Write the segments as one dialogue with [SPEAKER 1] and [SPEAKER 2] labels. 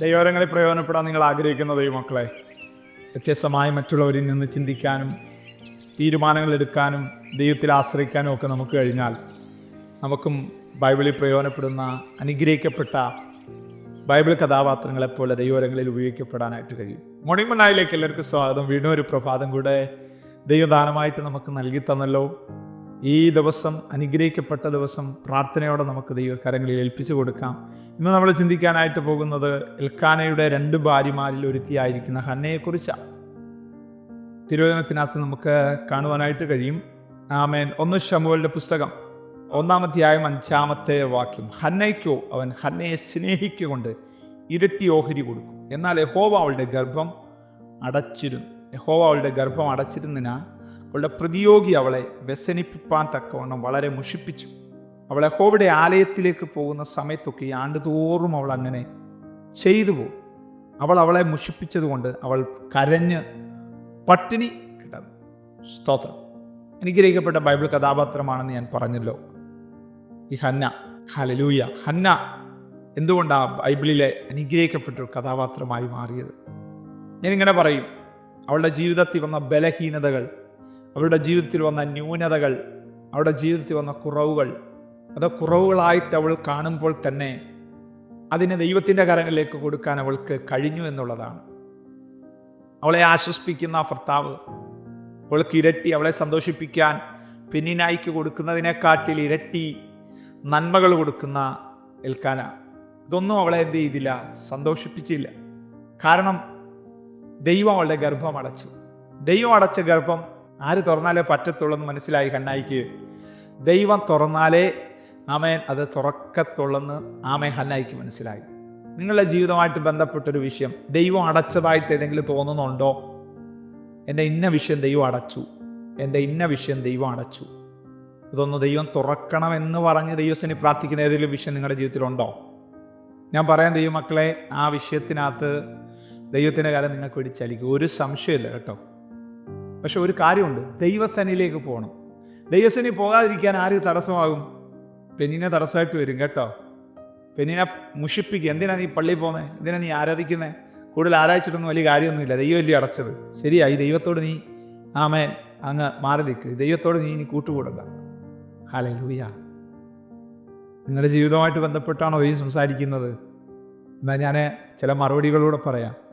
[SPEAKER 1] ദൈവരങ്ങളിൽ പ്രയോജനപ്പെടാൻ നിങ്ങൾ ആഗ്രഹിക്കുന്ന ദൈവമക്കളെ വ്യത്യസ്തമായി മറ്റുള്ളവരിൽ നിന്ന് ചിന്തിക്കാനും തീരുമാനങ്ങൾ എടുക്കാനും ദൈവത്തിൽ ആശ്രയിക്കാനും ഒക്കെ നമുക്ക് കഴിഞ്ഞാൽ നമുക്കും ബൈബിളിൽ പ്രയോജനപ്പെടുന്ന അനുഗ്രഹിക്കപ്പെട്ട ബൈബിൾ കഥാപാത്രങ്ങളെപ്പോലെ ദൈവരങ്ങളിൽ ഉപയോഗിക്കപ്പെടാനായിട്ട് കഴിയും. മോർണിംഗ് മണ്ണായിലേക്ക് എല്ലാവർക്കും സ്വാഗതം. വീണ്ടും ഒരു പ്രഭാതം കൂടെ ദൈവദാനമായിട്ട് നമുക്ക് നൽകി തന്നല്ലോ. ഈ ദിവസം അനുഗ്രഹിക്കപ്പെട്ട ദിവസം പ്രാർത്ഥനയോടെ നമുക്ക് ദൈവകരങ്ങളിൽ ഏൽപ്പിച്ചു കൊടുക്കാം. ഇന്ന് നമ്മൾ ചിന്തിക്കാനായിട്ട് പോകുന്നത് എൽക്കാനയുടെ രണ്ട് ഭാര്യമാരിൽ ഒരുത്തിയായിരിക്കുന്ന ഹന്നയെക്കുറിച്ചാണ്. തിരുവചനത്തിനകത്ത് നമുക്ക് കാണുവാനായിട്ട് കഴിയും. ആമേൻ. ഒന്ന് ഷമുവലിന്റെ പുസ്തകം ഒന്നാമധ്യായം അഞ്ചാമത്തെ വാക്യം. ഹന്നയ്ക്കോ അവൻ ഹന്നയെ സ്നേഹിക്കുകൊണ്ട് ഇരട്ടി ഓഹരി കൊടുക്കും. എന്നാൽ യഹോവ അവളുടെ ഗർഭം അടച്ചിരുന്നു. യഹോവ അവളുടെ ഗർഭം അടച്ചിരുന്നതിനാ അവളുടെ പ്രതിയോഗി അവളെ വ്യസനിപ്പിപ്പാൻ തക്കവണ്ണം വളരെ മുഷിപ്പിച്ചു. അവളെ യഹോവയുടെ ആലയത്തിലേക്ക് പോകുന്ന സമയത്തൊക്കെ ആണ്ടുതോറും അവൾ അങ്ങനെ ചെയ്തു പോകും. അവൾ അവളെ മുഷിപ്പിച്ചതുകൊണ്ട് അവൾ കരഞ്ഞ് പട്ടിണി കിട്ടുന്നു സ്തോത്രം. അനുഗ്രഹിക്കപ്പെട്ട ബൈബിൾ കഥാപാത്രമാണെന്ന് ഞാൻ പറഞ്ഞല്ലോ. ഈ ഹന്ന ഹലലൂയ ഹന്ന എന്തുകൊണ്ടാണ് ബൈബിളിലെ അനുഗ്രഹിക്കപ്പെട്ട ഒരു കഥാപാത്രമായി മാറിയത്? ഞാനിങ്ങനെ പറയും. അവളുടെ ജീവിതത്തിൽ വന്ന ബലഹീനതകൾ അവളുടെ ജീവിതത്തിൽ വന്ന ന്യൂനതകൾ അവരുടെ ജീവിതത്തിൽ വന്ന കുറവുകൾ അത് കുറവുകളായിട്ട് അവൾ കാണുമ്പോൾ തന്നെ അതിനെ ദൈവത്തിന്റെ കരങ്ങളിലേക്ക് കൊടുക്കാൻ അവൾക്ക് കഴിഞ്ഞു എന്നുള്ളതാണ്. അവളെ ആശ്വസിപ്പിക്കുന്ന ഭർത്താവ് അവൾക്ക് ഇരട്ടി അവളെ സന്തോഷിപ്പിക്കാൻ പെന്നിനായിക്ക് കൊടുക്കുന്നതിനെക്കാട്ടിൽ ഇരട്ടി നന്മകൾ കൊടുക്കുന്ന എൽക്കാന. ഇതൊന്നും അവളെ എന്ത് ചെയ്തില്ല സന്തോഷിപ്പിച്ചില്ല. കാരണം ദൈവം അവളുടെ ഗർഭം അടച്ചു. ദൈവം അടച്ച ഗർഭം ആര് തുറന്നാലേ പറ്റത്തുള്ളൂ എന്ന് മനസ്സിലായി കണ്ണായിക്ക് ദൈവം തുറന്നാലേ ആമേൻ അത് തുറക്കത്തുള്ളെന്ന് ആമേ ഹന്നായിക്ക് മനസ്സിലായി. നിങ്ങളുടെ ജീവിതമായിട്ട് ബന്ധപ്പെട്ടൊരു വിഷയം ദൈവം അടച്ചതായിട്ട് ഏതെങ്കിലും തോന്നുന്നുണ്ടോ? എന്റെ ഇന്ന വിഷയം ദൈവം അടച്ചു. എന്റെ ഇന്ന വിഷയം ദൈവം അടച്ചു. ഇതൊന്ന് ദൈവം തുറക്കണമെന്ന് പറഞ്ഞ് ദൈവസിനെ പ്രാർത്ഥിക്കുന്ന ഏതെങ്കിലും വിഷയം നിങ്ങളുടെ ജീവിതത്തിലുണ്ടോ? ഞാൻ പറയാൻ ദൈവമക്കളെ ആ വിഷയത്തിനകത്ത് ദൈവത്തിന്റെ കാലം നിങ്ങൾക്ക് വേണ്ടി ചലിക്കും. ഒരു സംശയമില്ല കേട്ടോ. പക്ഷെ ഒരു കാര്യമുണ്ട്. ദൈവസേനയിലേക്ക് പോകണം. ദൈവസേനയിൽ പോകാതിരിക്കാൻ ആര് തടസ്സമാകും? പെണ്ണിനെ തടസ്സമായിട്ട് വരും കേട്ടോ. പെണ്ണിനെ മുഷിപ്പിക്കുക. എന്തിനാ നീ പള്ളിയിൽ പോകുന്നത് എന്തിനാ നീ ആരാധിക്കുന്നത് കൂടുതൽ ആരാധിച്ചിട്ടൊന്നും വലിയ കാര്യമൊന്നുമില്ല. ദൈവം വലിയ അടച്ചത്. ശരിയാ ഈ ദൈവത്തോട് നീ ആമേൻ. അങ്ങ് മാറി നിൽക്കുക ദൈവത്തോട് നീ ഇനി കൂട്ടുകൂടണ്ട. ഹാലേ ലൂയ നിങ്ങളുടെ ജീവിതവുമായിട്ട് ബന്ധപ്പെട്ടാണോ ഈ സംസാരിക്കുന്നത്? എന്നാൽ ഞാൻ ചില മറുപടികളൂടെ പറയാം.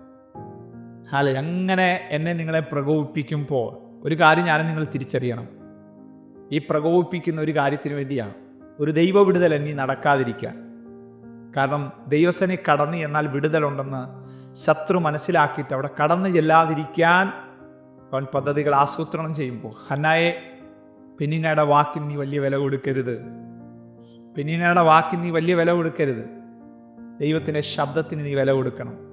[SPEAKER 1] ഹാലേ അങ്ങനെ എന്നെ നിങ്ങളെ പ്രകോപിപ്പിക്കുമ്പോൾ ഒരു കാര്യം ഞാൻ നിങ്ങൾ തിരിച്ചറിയണം. ഈ പ്രകോപിപ്പിക്കുന്ന ഒരു കാര്യത്തിന് വേണ്ടിയാണ്. ഒരു ദൈവ വിടുതൽ എന്നീ നടക്കാതിരിക്കുക. കാരണം ദൈവസനെ കടന്നു എന്നാൽ വിടുതലുണ്ടെന്ന് ശത്രു മനസ്സിലാക്കിയിട്ട് അവിടെ കടന്നു ചെല്ലാതിരിക്കാൻ അവൻ പദ്ധതികൾ ആസൂത്രണം ചെയ്യുമ്പോൾ ഹന്നായെ പെന്നിനയുടെ വാക്കിന് നീ വലിയ വില കൊടുക്കരുത്. പെന്നിനയുടെ വാക്കിന് നീ വലിയ വില കൊടുക്കരുത്. ദൈവത്തിന്റെ ശബ്ദത്തിന് നീ വില കൊടുക്കണം.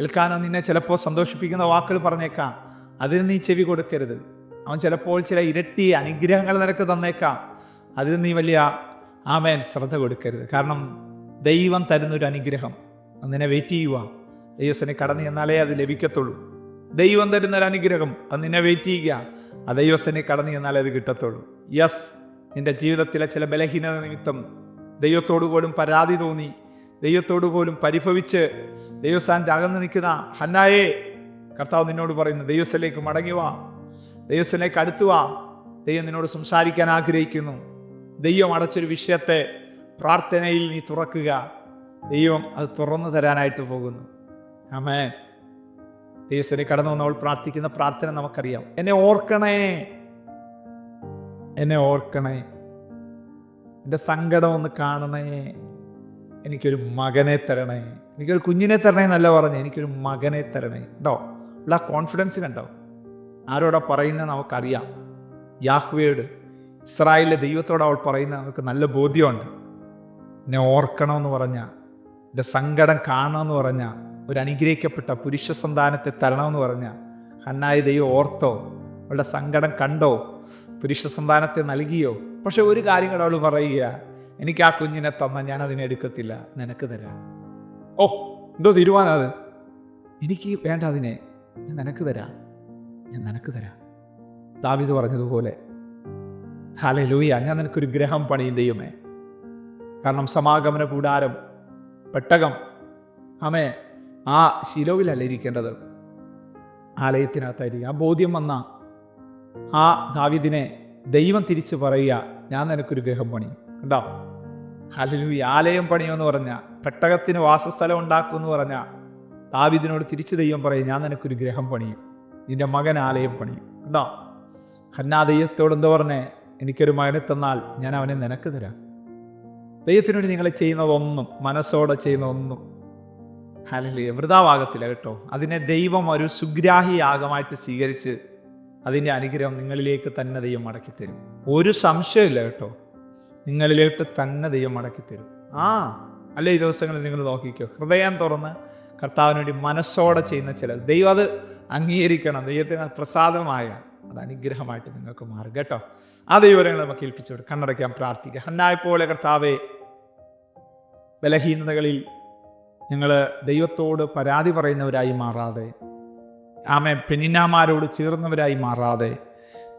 [SPEAKER 1] എൽക്കാന നിന്നെ ചിലപ്പോൾ സന്തോഷിപ്പിക്കുന്ന വാക്കുകൾ പറഞ്ഞേക്കാം. അതിന് നീ ചെവി കൊടുക്കരുത്. അവൻ ചിലപ്പോൾ ചില ഇരട്ടി അനുഗ്രഹങ്ങൾ നിനക്ക് തന്നേക്കാം. അതിന് നീ വലിയ ആമേൻ ശ്രദ്ധ കൊടുക്കരുത്. കാരണം ദൈവം തരുന്നൊരു അനുഗ്രഹം. നിന്നെ വെയിറ്റ് ചെയ്യുക ദൈവസനെ കടന്നു ചെന്നാലേ അത് ലഭിക്കത്തുള്ളൂ. ദൈവം തരുന്നൊരു അനുഗ്രഹം. അത് നിന്നെ വെയിറ്റ് ചെയ്യുക. ആ ദൈവസനെ കടന്നു ചെന്നാലേ അത് കിട്ടത്തുള്ളൂ. യെസ് നിന്റെ ജീവിതത്തിലെ ചില ബലഹീനത നിമിത്തം ദൈവത്തോടു പോലും പരാതി തോന്നി. ദൈവത്തോടു പോലും പരിഭവിച്ച് ദൈവസ്ഥാനത്ത് അകന്ന് നിൽക്കുന്ന ഹന്നായെ കർത്താവ് നിന്നോട് പറയുന്നു ദൈവസ്ഥലേക്ക് മടങ്ങിവാ ദൈവസ്ഥലേക്ക് അടുത്തുവാ ദൈവം നിന്നോട് സംസാരിക്കാൻ ആഗ്രഹിക്കുന്നു. ദൈവം അടച്ചൊരു വിഷയത്തെ പ്രാർത്ഥനയിൽ നീ തുറക്കുക. ദൈവം അത് തുറന്നു തരാനായിട്ട് പോകുന്നു. ആമേ ദൈവസ്ഥനെ കടന്നു വന്നവൾ പ്രാർത്ഥിക്കുന്ന പ്രാർത്ഥന നമുക്കറിയാം. എന്നെ ഓർക്കണേ. എന്നെ ഓർക്കണേ. എന്റെ സങ്കടം ഒന്ന് കാണണേ. എനിക്കൊരു മകനെ തരണേ. എനിക്കൊരു കുഞ്ഞിനെ തരണേ എന്നല്ല പറഞ്ഞു എനിക്കൊരു മകനെ തരണേ. കേട്ടോ ഉള്ള കോൺഫിഡൻസ് കണ്ടോ? ആരോടാ പറയുന്ന നമുക്കറിയാം. യാഹ്വയോട് ഇസ്രായേലിലെ ദൈവത്തോട് അവൾ പറയുന്ന നമുക്ക് നല്ല ബോധ്യമുണ്ട്. എന്നെ ഓർക്കണമെന്ന് പറഞ്ഞ എന്റെ സങ്കടം കാണണമെന്ന് പറഞ്ഞ ഒരു അനുഗ്രഹിക്കപ്പെട്ട പുരുഷ സന്താനത്തെ തരണമെന്ന് പറഞ്ഞ ഹന്നായ ദൈവം ഓർത്തോ? അവളുടെ സങ്കടം കണ്ടോ? പുരുഷ സന്താനത്തെ നൽകിയോ? പക്ഷെ ഒരു കാര്യം കൂടെ അവൾ പറയുക എനിക്ക് ആ കുഞ്ഞിനെ തന്ന ഞാൻ അതിനെ എടുക്കത്തില്ല. നിനക്ക് തരാം. ഓ എന്തോ തീരുമാനം അത്? എനിക്ക് വേണ്ട അതിനെ. ഞാൻ നിനക്ക് തരാം. ഞാൻ നിനക്ക് തരാം. ദാവിദ് പറഞ്ഞതുപോലെ ഹാലെ ലൂയ ഞാൻ നിനക്കൊരു ഗ്രഹം പണിയും ദൈവമേ. കാരണം സമാഗമന കൂടാരം പെട്ടകം അമേ ആ ശിലോവിലല്ല ഇരിക്കേണ്ടത്. ആലയത്തിനകത്തായിരിക്കും. ആ ബോധ്യം വന്ന ആ ദാവിദിനെ ദൈവം തിരിച്ചു പറയുക ഞാൻ നിനക്കൊരു ഗ്രഹം പണി കണ്ടോ? ഈ ആലയം പണിയുമെന്ന് പറഞ്ഞ പെട്ടകത്തിന് വാസസ്ഥലം ഉണ്ടാക്കുമെന്ന് പറഞ്ഞ ദാവിദിനോട് തിരിച്ചു ദൈവം പറയും ഞാൻ നിനക്കൊരു ഗ്രഹം പണിയും. നിന്റെ മകൻ ആലയം പണിയും. കണ്ടോ? ഹന്നാ ദൈവത്തോട് എന്താ പറഞ്ഞേ എനിക്കൊരു മകനെ തന്നാൽ ഞാൻ അവനെ നിനക്ക് തരാം. ദൈവത്തിന് വേണ്ടി നിങ്ങൾ ചെയ്യുന്നതൊന്നും മനസ്സോടെ ചെയ്യുന്ന ഒന്നും അല്ലെങ്കിൽ വൃതാവാകത്തില്ല കേട്ടോ. അതിനെ ദൈവം ഒരു സുഗ്രാഹി യാഗമായിട്ട് സ്വീകരിച്ച് അതിന്റെ അനുഗ്രഹം നിങ്ങളിലേക്ക് തന്നെ ദൈവം മടക്കി തരും ഒരു സംശയമില്ല കേട്ടോ. നിങ്ങളിലേക്ക് തന്നെ ദൈവം മടക്കി തരും. ആ. അല്ല ഈ ദിവസങ്ങളിൽ നിങ്ങൾ നോക്കിക്കോ. ഹൃദയം തുറന്ന് കർത്താവിന് വേണ്ടി മനസ്സോടെ ചെയ്യുന്ന ചിലർ ദൈവം അത് അംഗീകരിക്കണം. ദൈവത്തിന് പ്രസാദമായ അത് അനുഗ്രഹമായിട്ട് നിങ്ങൾക്ക് മാറും. കേട്ടോ? ആ ദൈവങ്ങൾ നമുക്ക് ഏൽപ്പിച്ചോട് കണ്ണടയ്ക്കാൻ പ്രാർത്ഥിക്കുക ഹന്നായ പോലെ കർത്താവെ ബലഹീനതകളിൽ ഞങ്ങൾ ദൈവത്തോട് പരാതി പറയുന്നവരായി മാറാതെ ആമെ പെനിനാമാരോട് ചേർന്നവരായി മാറാതെ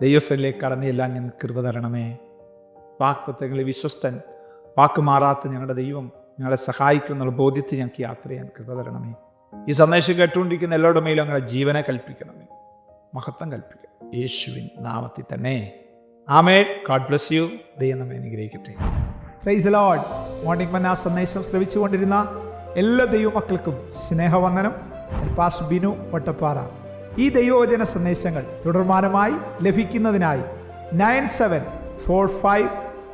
[SPEAKER 1] ദൈവസ്ഥലിലേക്ക് കടന്നെല്ലാം ഞങ്ങൾക്ക് കൃപ തരണമേ. വാക്തത്വങ്ങളിൽ വിശ്വസ്തൻ വാക്ക് മാറാത്ത ഞങ്ങളുടെ ദൈവം ഞങ്ങളെ സഹായിക്കുന്ന ബോധ്യത്തിൽ ഞങ്ങൾക്ക് യാത്ര ചെയ്യാൻ കൃപ തരണമേ. ഈ സന്ദേശം കേട്ടുകൊണ്ടിരിക്കുന്ന എല്ലാവരുടെ മേലും ഞങ്ങളുടെ ജീവനെ കൽപ്പിക്കണമേ. മഹത്വം കൽപ്പിക്കണം. യേശുവിൻ നാമത്തിൽ തന്നെ. ആമേ ഗാഡ് ബ്ലസ് യു ദൈവം നമ്മെ അനുഗ്രഹിക്കട്ടെ. പ്രൈസ് ലോഡ് മോർണിംഗ് മന്ന സന്ദേശം ശ്രവിച്ചുകൊണ്ടിരുന്ന എല്ലാ ദൈവമക്കൾക്കും സ്നേഹവന്ദനം. പാസ് ബിനു വട്ടപ്പാറ. ഈ ദൈവവചന സന്ദേശങ്ങൾ തുടർമാനമായി ലഭിക്കുന്നതിനായി nine seven four five